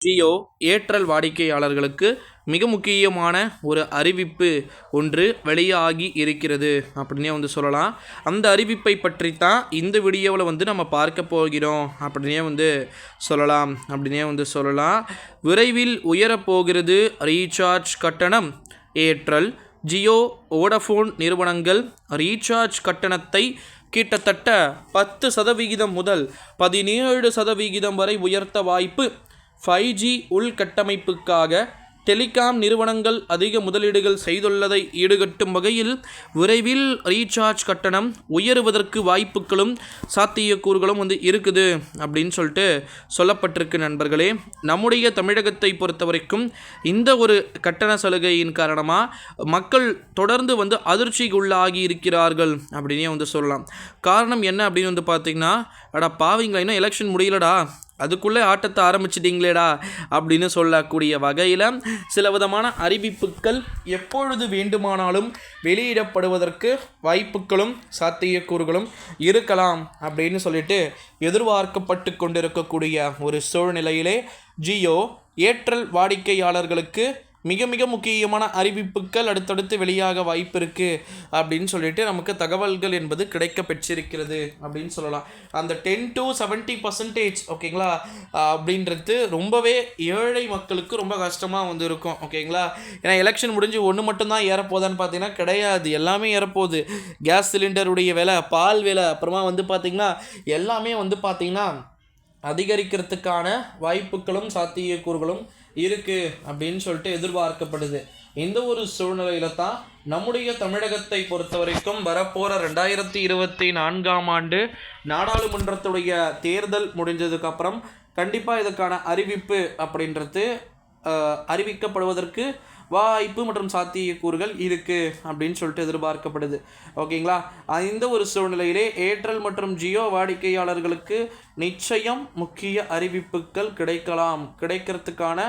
Jio Airtel வாடிக்கையாளர்களுக்கு மிக முக்கியமான ஒரு அறிவிப்பு ஒன்று வெளியாகி இருக்கிறது அப்படின்னே வந்து சொல்லலாம். அந்த அறிவிப்பை பற்றி தான் இந்த வீடியோவில் வந்து நம்ம பார்க்க போகிறோம் அப்படின்னே வந்து சொல்லலாம். அப்படின்னே வந்து சொல்லலாம். விரைவில் உயரப்போகிறது ரீசார்ஜ் கட்டணம் ஏர்டெல் ஜியோ வோடஃபோன் நிறுவனங்கள் ரீசார்ஜ் கட்டணத்தை கிட்டத்தட்ட பத்து சதவிகிதம் முதல் பதினேழு சதவிகிதம் வரை உயர்த்த வாய்ப்பு ஃபைவ் ஜி உள்கட்டமைப்புக்காக டெலிகாம் நிறுவனங்கள் அதிக முதலீடுகள் செய்துள்ளதை ஈடுகட்டும் வகையில் விரைவில் ரீசார்ஜ் கட்டணம் உயருவதற்கு வாய்ப்புகளும் சாத்தியக்கூறுகளும் வந்து இருக்குது அப்படின்னு சொல்லிட்டு சொல்லப்பட்டிருக்கு நண்பர்களே. நம்முடைய தமிழகத்தை பொறுத்த வரைக்கும் இந்த ஒரு கட்டண சலுகையின் காரணமாக மக்கள் தொடர்ந்து வந்து அதிர்ச்சிக்கு உள்ளாகி இருக்கிறார்கள் அப்படின்னே வந்து சொல்லலாம். காரணம் என்ன அப்படின்னு வந்து பார்த்திங்கன்னா அடா பாவிங்களா இன்னும் எலெக்ஷன் முடியலடா. அதுக்குள்ளே ஆட்டத்தை ஆரம்பிச்சிட்டிங்களேடா அப்படின்னு சொல்லக்கூடிய வகையில் சில விதமான அறிவிப்புகள் எப்பொழுது வேண்டுமானாலும் வெளியிடப்படுவதற்கு வாய்ப்புகளும் சாத்தியக்கூறுகளும் இருக்கலாம் அப்படின்னு சொல்லிட்டு எதிர்பார்க்கப்பட்டு கொண்டிருக்கக்கூடிய ஒரு சூழ்நிலையிலே ஜியோ ஏற்றல் வாடிக்கையாளர்களுக்கு மிக மிக முக்கியமான அறிவிப்புகள் அடுத்தடுத்து வெளியாக வாய்ப்பு இருக்குது அப்படின்னு சொல்லிட்டு நமக்கு தகவல்கள் என்பது கிடைக்க பெற்றிருக்கிறது அப்படின்னு சொல்லலாம். அந்த டென் டு செவன்ட்டி பர்சன்டேஜ் ஓகேங்களா அப்படின்றது ரொம்பவே ஏழை மக்களுக்கு ரொம்ப கஷ்டமாக வந்து இருக்கும் ஓகேங்களா ஏன்னா எலெக்ஷன் முடிஞ்சு ஒன்று மட்டும்தான் ஏறப்போதான்னு பார்த்தீங்கன்னா கிடையாது. எல்லாமே ஏறப்போகுது. கேஸ் சிலிண்டருடைய விலை பால் விலை அப்புறமா வந்து பார்த்திங்கன்னா எல்லாமே வந்து பார்த்திங்கன்னா அதிகரிக்கிறதுக்கான வாய்ப்புகளும் சாத்தியக்கூறுகளும் இருக்குது அப்படின்னு சொல்லிட்டு எதிர்பார்க்கப்படுது. இந்த ஒரு சூழ்நிலையில தான் நம்முடைய தமிழகத்தை பொறுத்த வரைக்கும் வரப்போகிற ரெண்டாயிரத்தி இருபத்தி நான்காம் ஆண்டு நாடாளுமன்றத்துடைய தேர்தல் முடிஞ்சதுக்கப்புறம் கண்டிப்பாக இதுக்கான அறிவிப்பு அப்படின்றது அறிவிக்கப்படுவதற்கு வாய்ப்பு மற்றும் சாத்தியக்கூறுகள் இருக்குது அப்படின்னு சொல்லிட்டு எதிர்பார்க்கப்படுது. ஓகேங்களா? இந்த ஒரு சூழ்நிலையிலே ஏர்டெல் மற்றும் ஜியோ வாடிக்கையாளர்களுக்கு நிச்சயம் முக்கிய அறிவிப்புகள் கிடைக்கலாம். கிடைக்கிறதுக்கான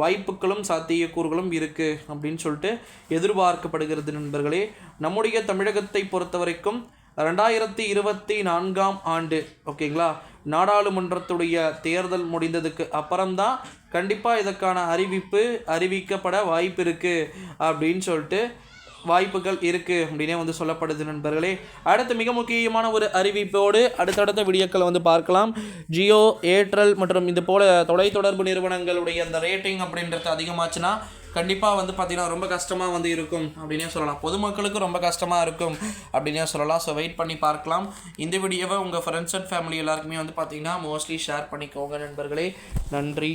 வாய்ப்புகளும் சாத்தியக்கூறுகளும் இருக்குது அப்படின்னு சொல்லிட்டு எதிர்பார்க்கப்படுகிறது நண்பர்களே. நம்முடைய தமிழகத்தை பொறுத்த வரைக்கும் ரெண்டாயிரத்தி இருபத்தி நான்காம் ஆண்டு ஓகேங்களா? நாடாளுமன்றத்துடைய தேர்தல் முடிந்ததுக்கு அப்புறம்தான் கண்டிப்பாக இதற்கான அறிவிப்பு அறிவிக்கப்பட வாய்ப்பு இருக்குது அப்படின்னு சொல்லிட்டு வாய்ப்புகள் இருக்குது அப்படின்னே வந்து சொல்லப்படுது நண்பர்களே. அடுத்து மிக முக்கியமான ஒரு அறிவிப்போடு அடுத்தடுத்த வீடியோக்களை வந்து பார்க்கலாம். ஜியோ ஏர்டெல் மற்றும் இது போல் தொலைத்தொடர்பு நிறுவனங்களுடைய அந்த ரேட்டிங் அப்படின்றது அதிகமாச்சுன்னா கண்டிப்பாக வந்து பார்த்திங்கன்னா ரொம்ப கஷ்டமாக வந்து இருக்கும் அப்படின்னே சொல்லலாம். பொதுமக்களுக்கு ரொம்ப கஷ்டமாக இருக்கும் அப்படின்னே சொல்லலாம். ஸோ வெயிட் பண்ணி பார்க்கலாம். இந்த வீடியோவை உங்கள் ஃப்ரெண்ட்ஸ் அண்ட் ஃபேமிலி எல்லாருக்குமே வந்து பார்த்திங்கன்னா மோஸ்ட்லி ஷேர் பண்ணிக்கோங்க நண்பர்களே. நன்றி.